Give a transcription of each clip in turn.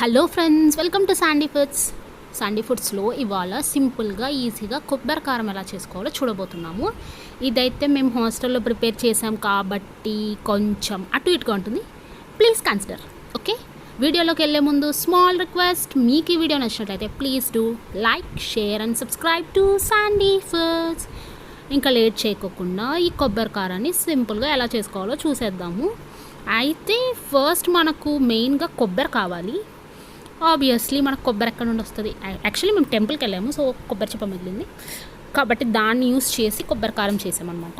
Hello friends welcome to Sandy foods Sandy ఫుడ్స్లో ఇవాళ సింపుల్గా ఈజీగా కొబ్బరి కారం ఎలా చేసుకోవాలో చూడబోతున్నాము. ఇదైతే మేము హాస్టల్లో ప్రిపేర్ చేసాం కాబట్టి కొంచెం అటు ఇటుగా ఉంటుంది. ప్లీజ్ కన్సిడర్ ఓకే వీడియోలోకి వెళ్ళే ముందు స్మాల్ రిక్వెస్ట్ మీకు ఈ వీడియో నచ్చినట్లయితే please do like share and subscribe to Sandy foods ఇంకా లేట్ చేయకోకుండా ఈ కొబ్బరి కారాన్ని సింపుల్గా ఎలా చేసుకోవాలో చూసేద్దాము. అయితే ఫస్ట్ మనకు మెయిన్గా కొబ్బరి కావాలి. ఆబ్వియస్లీ మనకు కొబ్బరి ఎక్కడ నుండి వస్తుంది? యాక్చువల్లీ మేము టెంపుల్కి వెళ్ళాము సో కొబ్బరి చెప్ప మిగిలింది కాబట్టి దాన్ని యూస్ చేసి కొబ్బరి కారం చేసామన్నమాట.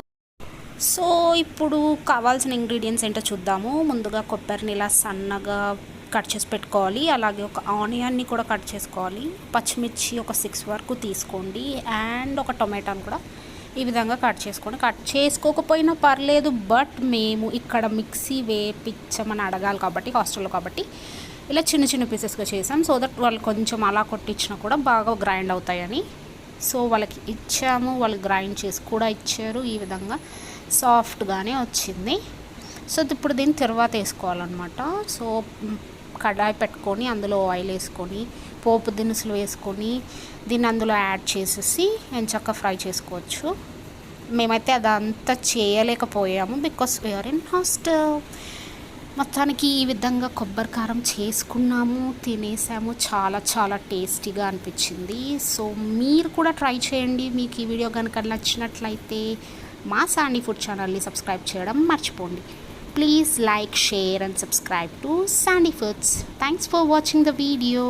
సో ఇప్పుడు కావాల్సిన ఇంగ్రీడియంట్స్ ఏంటో చూద్దాము. ముందుగా కొబ్బరిని ఇలా సన్నగా కట్ చేసి పెట్టుకోవాలి. అలాగే ఒక ఆనియన్ని కూడా కట్ చేసుకోవాలి. పచ్చిమిర్చి ఒక సిక్స్ వరకు తీసుకోండి. అండ్ ఒక టొమాటోని కూడా ఈ విధంగా కట్ చేసుకోండి. కట్ చేసుకోకపోయినా పర్లేదు బట్ మేము ఇక్కడ మిక్సీ వేపించమని అడగాలి కాబట్టి హాస్టల్లో కాబట్టి. ఇలా చిన్న చిన్న పీసెస్గా చేసాం సో దట్ వాళ్ళు కొంచెం అలా కొట్టించినా కూడా బాగా గ్రైండ్ అవుతాయని. సో వాళ్ళకి ఇచ్చాము. వాళ్ళు గ్రైండ్ చేసి కూడా ఇచ్చారు. ఈ విధంగా సాఫ్ట్గానే వచ్చింది. సో ఇప్పుడు దీన్ని తర్వాత వేసుకోవాలన్నమాట. సో కడాయి పెట్టుకొని అందులో ఆయిల్ వేసుకొని పోపు దినుసులు వేసుకొని దీన్ని అందులో యాడ్ చేసేసి ఎంచక్క ఫ్రై చేసుకోవచ్చు. మేమైతే అదంతా చేయలేకపోయాము because we are in hostel. మొత్తానికి ఈ విధంగా కొబ్బరి కారం చేసుకున్నాము తినేసాము. చాలా చాలా టేస్టీగా అనిపించింది. సో మీరు కూడా ట్రై చేయండి. మీకు ఈ వీడియో కనుక నచ్చినట్లయితే మా సాండీ ఫుడ్ ఛానల్ని సబ్స్క్రైబ్ చేయడం మర్చిపోండి. Please like share and subscribe to Sandy foods thanks for watching the video